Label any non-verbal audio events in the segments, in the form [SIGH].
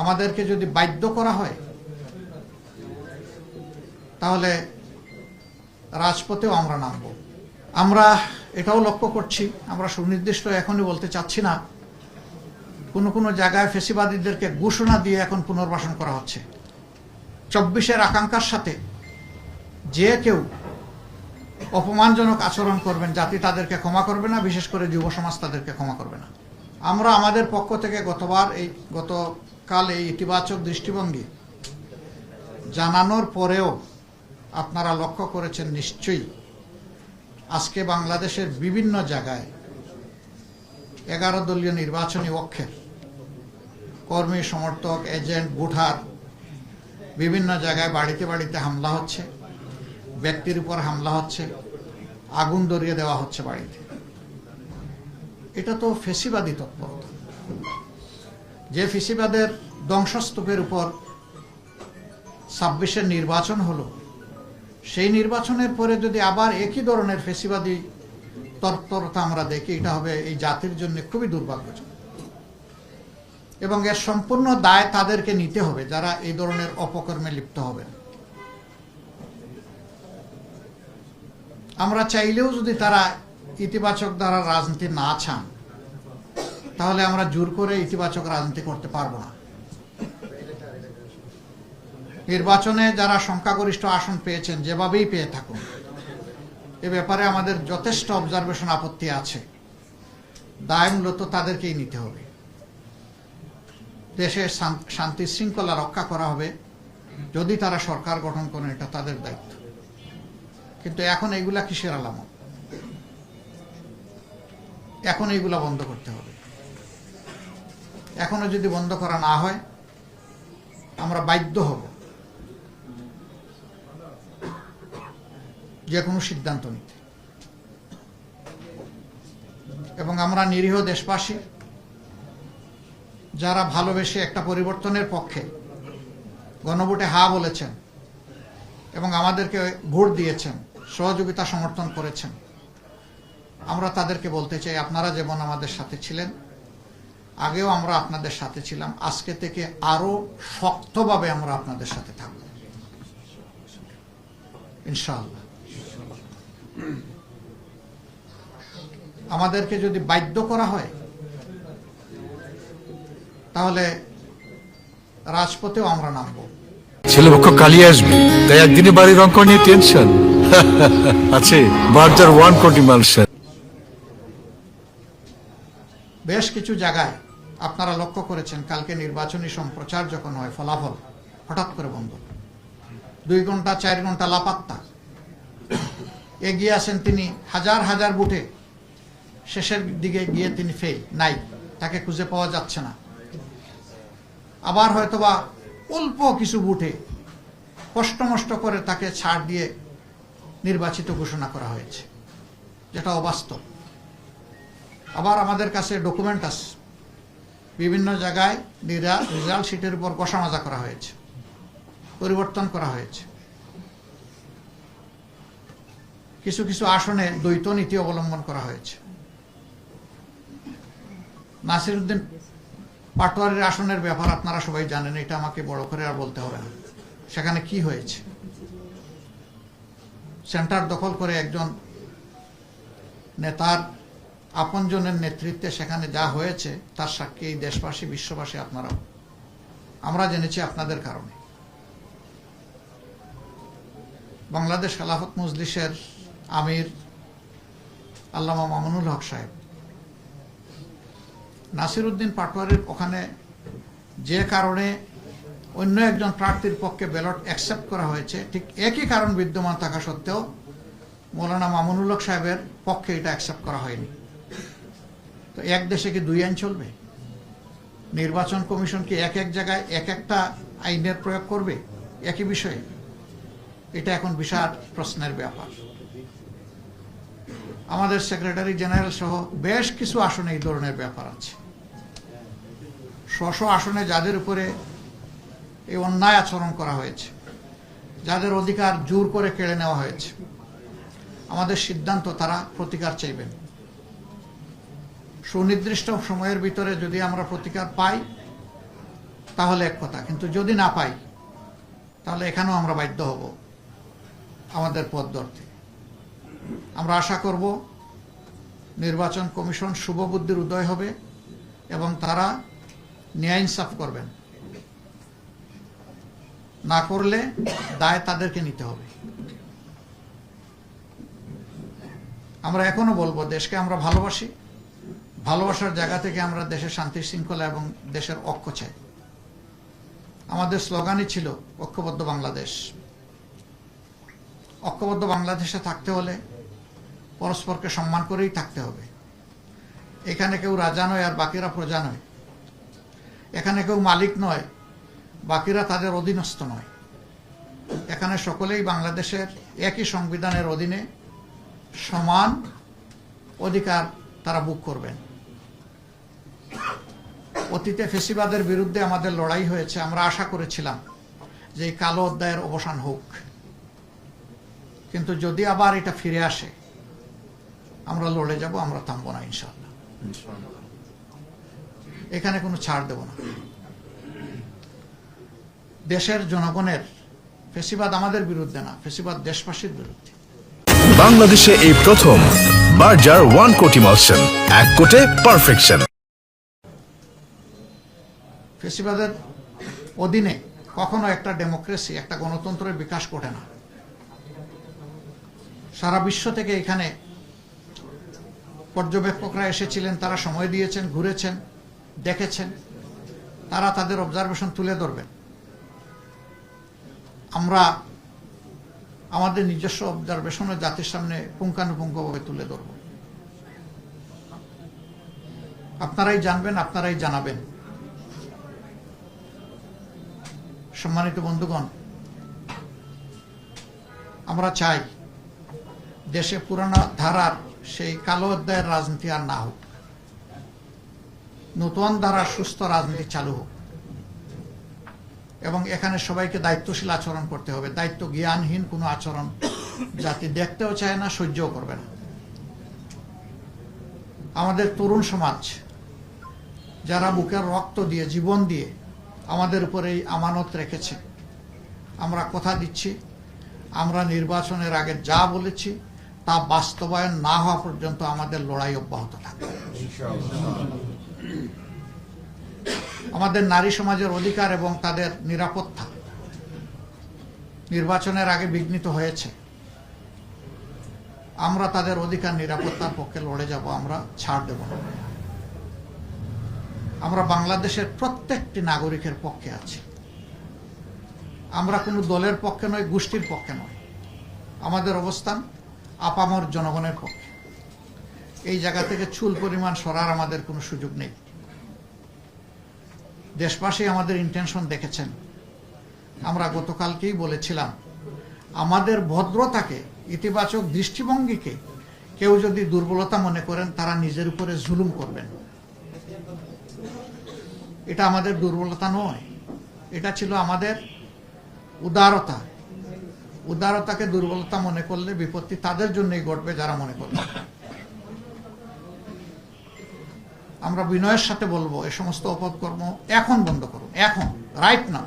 আমাদেরকে যদি বাধ্য করা হয়, তাহলে রাজপথেও আমরা নামব। আমরা এটাও লক্ষ্য করছি, আমরা সুনির্দিষ্ট এখনই বলতে চাচ্ছি না, কোনো কোনো জায়গায় ফেসিবাদীদেরকে ঘোষণা দিয়ে এখন পুনর্বাসন করা হচ্ছে। চব্বিশের আকাঙ্ক্ষার সাথে যে কেউ অপমানজনক আচরণ করবেন, জাতি তাদেরকে ক্ষমা করবে না, বিশেষ করে যুব সমাজ তাদেরকে ক্ষমা করবে না। আমরা আমাদের পক্ষ থেকে গতবার এই, গতকাল এই ইতিবাচক দৃষ্টিভঙ্গি জানানোর পরেও আপনারা লক্ষ্য করেছেন নিশ্চয়ই। আজকে বাংলাদেশের বিভিন্ন জায়গায় এগারো দলীয় নির্বাচনী অক্ষের কর্মী, সমর্থক, এজেন্ট, ভোটার বিভিন্ন জায়গায় বাড়িতে বাড়িতে হামলা হচ্ছে, ব্যক্তির উপর হামলা হচ্ছে, আগুন ধরিয়ে দেওয়া হচ্ছে বাড়িতে। এটা তো ফেসিবাদী তৎপরতা। যে ফেসিবাদের ধ্বংসস্তূপের উপর ছাব্বিশের নির্বাচন হলো, সেই নির্বাচনের পরে যদি আবার একই ধরনের ফেসিবাদী তৎপরতা আমরা দেখি, এটা হবে এই জাতির জন্য খুবই দুর্ভাগ্যজনক। এবং এর সম্পূর্ণ দায় তাদেরকে নিতে হবে, যারা এই ধরনের অপকর্মে লিপ্ত হবেন। আমরা চাইলেও যদি তারা ইতিবাচক দ্বারা রাজনীতি না চান, তাহলে আমরা জোর করে ইতিবাচক রাজনীতি করতে পারব না। নির্বাচনে যারা সংখ্যাগরিষ্ঠ আসন পেয়েছেন, যেভাবেই পেয়ে থাকুন, এ ব্যাপারে আমাদের যথেষ্ট অবজারভেশন আপত্তি আছে। দায় মূলত তাদেরকেই নিতে হবে। দেশের শান্তি শৃঙ্খলা রক্ষা করা হবে, যদি তারা সরকার গঠন করেন, এটা তাদের দায়িত্ব। কিন্তু এখন এইগুলা কিসের আলামত? এখন এইগুলা বন্ধ করতে হবে। এখনও যদি বন্ধ করা না হয়, আমরা বাধ্য হব। যে কোনো সিদ্ধান্ত নিতে। এবং আমরা নিরীহ দেশবাসী, যারা ভালোবেসে একটা পরিবর্তনের পক্ষে গণভোটে হা বলেছেন এবং আমাদেরকে ভোট দিয়েছেন, সহযোগিতা সমর্থন করেছেন আমরা তাদেরকে বলতে চাই, আপনারা যেমন আমাদের সাথে ছিলেন, আগেও আমরা আপনাদের সাথে ছিলাম, আজকে থেকে আরও শক্তভাবে আমরা আপনাদের সাথে থাকব। ইনশাআল্লাহ। আমাদেরকে যদি বাধ্য করা হয়, তাহলে রাজপথেও আমরা নামবো। ছেলেপক্ষ কালিয়ে আসবে, তাই একদিনে বাড়ির অঙ্ক নিয়ে টেনশন [LAUGHS] আছে, বার্জার ওয়ান কোটি মালসার বেশ কিছু জায়গায় আপনারা লক্ষ্য করেছেন, কালকে নির্বাচনী সম্প্রচার যখন হয়, ফলাফল হঠাৎ করে বন্ধ। দুই ঘণ্টা, চার ঘণ্টা লাপাত্তা। এগিয়ে আসেন তিনি, হাজার হাজার বুটে শেষের দিকে গিয়ে তিনি ফেই নাই। তাকে খুঁজে পাওয়া যাচ্ছে না। আবার হয়তোবা অল্প কিছু বুটে কষ্ট মষ্ট করে তাকে ছাড় দিয়ে নির্বাচিত ঘোষণা করা হয়েছে, যেটা অবাস্তব। আবার আমাদের কাছে ডকুমেন্ট আছে। বিভিন্ন জায়গায় নিরা- রেজাল্ট শিটের উপর কষামাজা করা হয়েছে। পরিবর্তন করা হয়েছে। কিছু কিছু আসনে দ্বৈত নীতি অবলম্বন করা হয়েছে। নাসিরুদ্দিন পাটোয়ারির আসনের ব্যাপার আপনারা সবাই জানেন, এটা আমাকে বড় করে আর বলতে হবে না। সেখানে কি হয়েছে? সেন্টার দখল করে একজন নেতার আপনজনের নেতৃত্বে সেখানে যা হয়েছে, তার সাক্ষী এই দেশবাসী, বিশ্ববাসী আপনারাও। আমরা জেনেছি আপনাদের কারণে। বাংলাদেশ খেলাফত মজলিসের আমির আল্লামা মামুনুল হক সাহেব। নাসির উদ্দিন পাটোয়ারির ওখানে যে কারণে অন্য একজন প্রার্থীর পক্ষে ব্যালট অ্যাকসেপ্ট করা হয়েছে, ঠিক একই কারণ বিদ্যমান থাকা সত্ত্বেও মৌলানা মামুনুল হক সাহেবের পক্ষে এটা অ্যাকসেপ্ট করা হয়নি। তো এক দেশে কি দুই আইন চলবে? নির্বাচন কমিশন কি এক এক জায়গায় এক একটা আইনের প্রয়োগ করবে? একই বিষয়ে? এটা এখন বিশাল প্রশ্নের ব্যাপার। আমাদের সেক্রেটারি জেনারেল সহ বেশ কিছু আসনে এই ধরনের ব্যাপার আছে। স্ব আসনে যাদের উপরে এই অন্যায় আচরণ করা হয়েছে, যাদের অধিকার জোর করে কেড়ে নেওয়া হয়েছে, আমাদের সিদ্ধান্ত তারা প্রতিকার চাইবেন। সুনির্দিষ্ট সময়ের ভিতরে যদি আমরা প্রতিকার পাই, তাহলে এক কথা। কিন্তু যদি না পাই, তাহলে এখানেও আমরা বাধ্য হব আমাদের পথ ধরতে। আমরা আশা করব নির্বাচন কমিশন শুভবুদ্ধির উদয় হবে এবং তারা ন্যায় ইনসাফ করবেন। না করলে দায় তাদেরকে নিতে হবে। আমরা এখনও বলব, দেশকে আমরা ভালোবাসি। ভালোবাসার জায়গা থেকে আমরা দেশের শান্তি শৃঙ্খলা এবং দেশের ঐক্য চাই। আমাদের স্লোগানই ছিল ঐক্যবদ্ধ বাংলাদেশ। ঐক্যবদ্ধ বাংলাদেশে থাকতে হলে পরস্পরকে সম্মান করেই থাকতে হবে। এখানে কেউ রাজা নয় আর বাকিরা প্রজা নয়। এখানে কেউ মালিক নয়, বাকিরা তাদের অধীনস্থ নয়। এখানে সকলেই বাংলাদেশের একই সংবিধানের অধীনে সমান অধিকার তারা বুক করবেন। অতীতে ফেসিবাদের বিরুদ্ধে আমাদের লড়াই হয়েছে আমরা আশা করেছিলাম যে এই কালো অধ্যায়ের অবসান হোক। কিন্তু যদি আবার এটা ফিরে আসে আমরা লড়ে যাব আমরা থামবো না ইনশাল্লাহ এখানে কোনো ছাড় দেব না। দেশের জনগণের ফেসিবাদ আমাদের বিরুদ্ধে না ফেসিবাদ দেশবাসীর বিরুদ্ধে। বাংলাদেশে এই প্রথম বার্জার ওয়ান কোটি মলসন এক কোটে পারফেকশন। ফেসিবাদের অধীনে কখনো একটা ডেমোক্রেসি, একটা গণতন্ত্রের বিকাশ ঘটে না। সারা বিশ্ব থেকে এখানে পর্যবেক্ষকরা এসেছিলেন, তারা সময় দিয়েছেন, ঘুরেছেন, দেখেছেন। তারা তাদের অবজারভেশন তুলে ধরবেন। আমরা আমাদের নিজস্ব অবজারভেশনও জাতির সামনে পুঙ্খানুপুঙ্খভাবে তুলে ধরব। আপনারাই জানবেন, আপনারাই জানাবেন। সম্মানিত বন্ধুগণ, আমরা চাই দেশে পুরানো ধারার সেই কালো অধ্যায়ের রাজনীতি আর না হোক। নতুন ধারার সুস্থ রাজনীতি চালু হোক। এবং এখানে সবাইকে দায়িত্বশীল আচরণ করতে হবে। দায়িত্ব জ্ঞানহীন কোনো আচরণ জাতি দেখতেও চায় না, সহ্যও করবে না। আমাদের তরুণ সমাজ, যারা বুকের রক্ত দিয়ে, জীবন দিয়ে আমাদের উপরে এই আমানত রেখেছে। আমরা কথা দিচ্ছি, আমরা নির্বাচনের আগে যা বলেছি তা বাস্তবায়ন না হওয়া পর্যন্ত আমাদের লড়াই অব্যাহত থাকবে। আমাদের নারী সমাজের অধিকার এবং তাদের নিরাপত্তা নির্বাচনের আগে বিঘ্নিত হয়েছে। আমরা তাদের অধিকার নিরাপত্তার পক্ষে লড়ে যাব, আমরা ছাড় দেব না। আমরা বাংলাদেশের প্রত্যেকটি নাগরিকের পক্ষে আছি। আমরা কোনো দলের পক্ষে নয়, গোষ্ঠীর পক্ষে নয়। আমাদের অবস্থান আপামর জনগণের পক্ষে। এই জায়গা থেকে চুল পরিমাণ সরার আমাদের কোনো সুযোগ নেই। দেশবাসী আমাদের ইন্টেনশন দেখেছেন। আমরা গতকালকেই বলেছিলাম, আমাদের ভদ্রতাকে, ইতিবাচক দৃষ্টিভঙ্গিকে কেউ যদি দুর্বলতা মনে করেন, তারা নিজের উপরে জুলুম করবেন। এটা আমাদের দুর্বলতা নয়। এটা ছিল আমাদের উদারতা। উদারতাকে দুর্বলতা মনে করলে বিপত্তি তাদের জন্যই ঘটবে যারা মনে করবে। আমরা বিনয়ের সাথে বলব, এ সমস্ত অপকর্ম এখন বন্ধ করুন, এখন রাইট না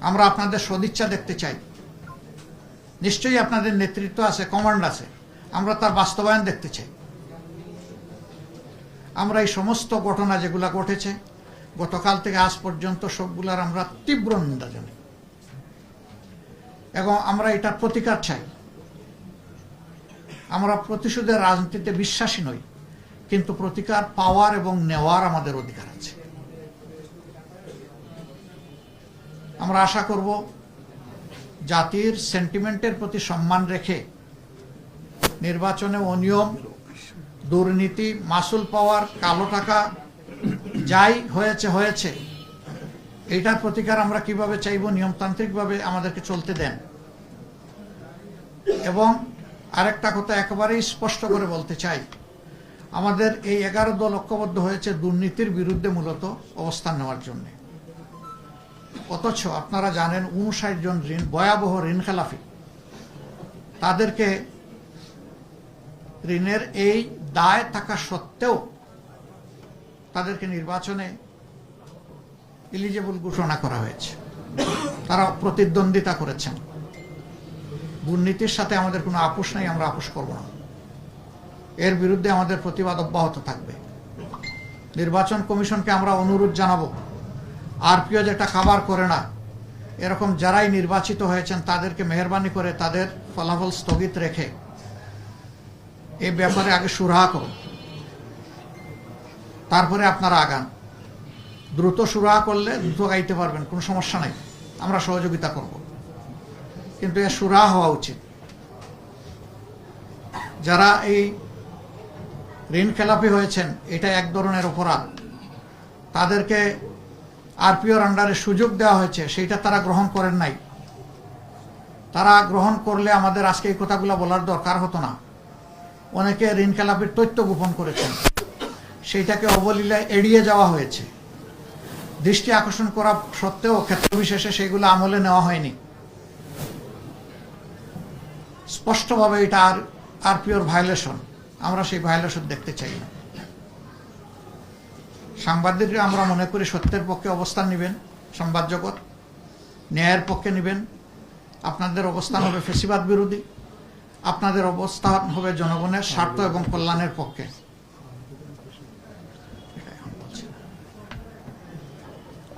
আমরা আপনাদের সদিচ্ছা দেখতে চাই। নিশ্চয়ই আপনাদের নেতৃত্ব আছে কমান্ড আছে। আমরা তার বাস্তবায়ন দেখতে চাই। আমরা এই সমস্ত ঘটনা যেগুলা ঘটেছে, গতকাল থেকে আজ পর্যন্ত সবগুলার আমরা তীব্র নিন্দা জানাই। এবং আমরা এটার প্রতিকার চাই। আমরা প্রতিশোধের রাজনীতিতে বিশ্বাসী নই, কিন্তু প্রতিকার পাওয়ার এবং নেওয়ার আমাদের অধিকার আছে। আমরা আশা করব জাতির সেন্টিমেন্টের প্রতি সম্মান রেখে নির্বাচনে অনিয়ম দুর্নীতি, মাসুল পাওয়ার, কালো টাকা, যাই হয়েছে হয়েছে। এটার প্রতিকার আমরা কীভাবে চাইব? নিয়মতান্ত্রিকভাবে আমাদেরকে চলতে দেন। এবং আরেকটা কথা একেবারেই স্পষ্ট করে বলতে চাই। আমাদের এই এগারো দল ঐক্যবদ্ধ হয়েছে দুর্নীতির বিরুদ্ধে মূলত অবস্থান নেওয়ার জন্য। অথচ আপনারা জানেন উনষাট জন ঋণ, ভয়াবহ ঋণ খেলাফি। তাদেরকে ঋণের এই দায় থাকা সত্ত্বেও তাদেরকে নির্বাচনে এলিজেবল ঘোষণা করা হয়েছে। তারা প্রতিদ্বন্দ্বিতা করেছেন। দুর্নীতির সাথে আমাদের কোনো আপোষ নাই, আমরা আপোষ করব না। এর বিরুদ্ধে আমাদের প্রতিবাদ অব্যাহত থাকবে। নির্বাচন কমিশনকে আমরা অনুরোধ জানাব, আরপিও যেটা খাবার করে না, এরকম যারাই নির্বাচিত হয়েছেন তাদেরকে মেহরবানি করে তাদের ফলাফল স্থগিত রেখে এই ব্যাপারে আগে সুরাহা করুন। তারপরে আপনারা আগান। দ্রুত সুরাহা করলে দ্রুত গাইতে পারবেন, কোনো সমস্যা নাই। আমরা সহযোগিতা করব। কিন্তু এর সুরাহা হওয়া উচিত। যারা এই ঋণ খেলাপি হয়েছেন, এটা এক ধরনের অপরাধ। তাদেরকে আরপিওর আন্ডারে সুযোগ দেওয়া হয়েছে, সেইটা তারা গ্রহণ করেন নাই। তারা গ্রহণ করলে আমাদের আজকে এই কথাগুলো বলার দরকার হতো না। অনেকে ঋণ খেলাপির তথ্য গোপন করেছেন। সেইটাকে অবলীলায় এড়িয়ে যাওয়া হয়েছে। দৃষ্টি আকর্ষণ করা সত্ত্বেও ক্ষেত্রবিশেষে সেগুলো আমলে নেওয়া হয়নি। স্পষ্টভাবে এটা আর আরপিওর ভায়োলেশন। আমরা সেই ভায়োলেশন দেখতে চাই না। সাংবাদিকরা আমরা মনে করি সত্যের পক্ষে অবস্থান নেবেন, সংবাদ জগৎ। ন্যায়ের পক্ষে নেবেন। আপনাদের অবস্থান হবে ফেসিবাদ বিরোধী। আপনাদের অবস্থান হবে জনগণের স্বার্থ এবং কল্যাণের পক্ষে।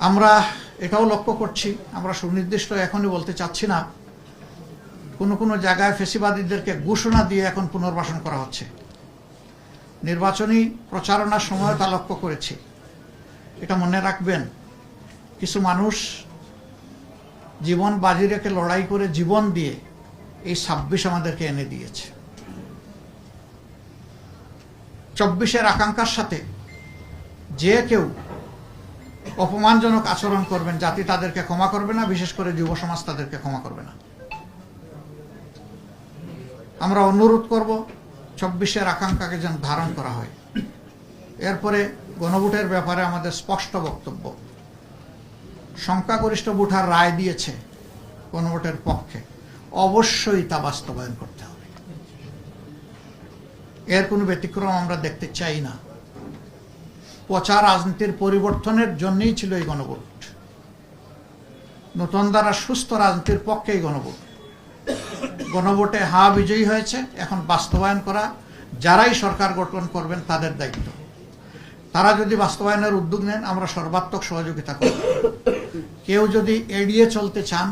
আমরা এটাও লক্ষ্য করছি, আমরা সুনির্দিষ্ট এখনই বলতে চাচ্ছি না, কোনো কোনো জায়গায় ফেসিবাদীদেরকে ঘোষণা দিয়ে এখন পুনর্বাসন করা হচ্ছে। নির্বাচনী প্রচারণার সময় তা লক্ষ্য করেছি। এটা মনে রাখবেন, কিছু মানুষ জীবন বাজি রেখে লড়াই করে জীবন দিয়ে এই ছাব্বিশ আমাদেরকে এনে দিয়েছে। চব্বিশের আকাঙ্ক্ষার সাথে যে কেউ অপমানজনক আচরণ করবেন, জাতি তাদেরকে ক্ষমা করবে না, বিশেষ করে যুব সমাজ তাদেরকে ক্ষমা করবে না। আমরা অনুরোধ করব, চব্বিশের আকাঙ্ক্ষাকে যেন ধারণ করা হয়। এরপরে গণভোটের ব্যাপারে আমাদের স্পষ্ট বক্তব্য। সংখ্যাগরিষ্ঠ ভোটার রায় দিয়েছে গণভোটের পক্ষে। অবশ্যই তা বাস্তবায়ন করতে হবে। এর কোনো ব্যতিক্রম আমরা দেখতে চাই না। পচা রাজনীতির পরিবর্তনের জন্যই ছিল এই গণভোট। নতুন দ্বারা সুস্থ রাজনীতির পক্ষেই গণভোট। গণভোটে হা বিজয়ী হয়েছে, এখন বাস্তবায়ন করা, যারাই সরকার গঠন করবেন তাদের দায়িত্ব। তারা যদি বাস্তবায়নের উদ্যোগ নেন, আমরা সর্বাত্মক সহযোগিতা করব। কেউ যদি এড়িয়ে চলতে চান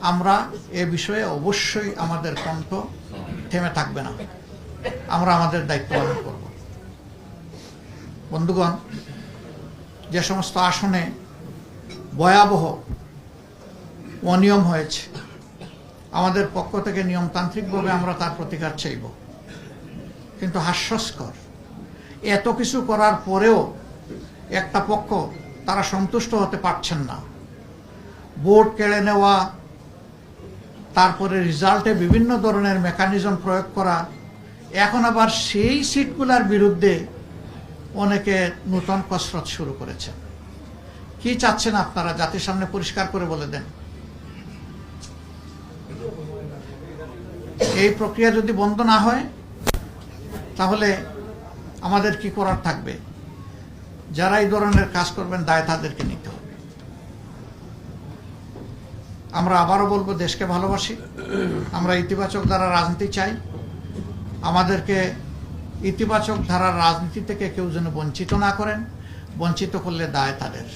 আমরা এ বিষয়ে অবশ্যই আমাদের কণ্ঠ থেমে থাকবে না। আমরা আমাদের দায়িত্ব পালন করব। বন্ধুগণ, যে সমস্ত আসনে ভয়াবহ অনিয়ম হয়েছে, আমাদের পক্ষ থেকে নিয়মতান্ত্রিকভাবে আমরা তার প্রতিকার চাইব। কিন্তু হাস্যস্কর, এত কিছু করার পরেও একটা পক্ষ তারা সন্তুষ্ট হতে পারছেন না। ভোট কেড়ে নেওয়া তারপরে রেজাল্টে বিভিন্ন ধরনের মেকানিজম প্রয়োগ করা। এখন আবার সেই সিটগুলার বিরুদ্ধে অনেকে নূতন কসরত শুরু করেছেন কি চাচ্ছেন আপনারা? জাতির সামনে পরিষ্কার করে বলে দেন। এই প্রক্রিয়া যদি বন্ধ না হয়, তাহলে আমাদের কি করার থাকবে? যারা এই ধরনের কাজ করবেন, দায় তাদেরকে নিতে হবে। আমরা আবারও বলব দেশকে ভালোবাসি। আমরা ইতিবাচক দ্বারা রাজনীতি চাই। আমাদেরকে ইতিবাচক ধারার রাজনীতি থেকে কেউ যেন বঞ্চিত না করেন। বঞ্চিত করলে দায় তাদের।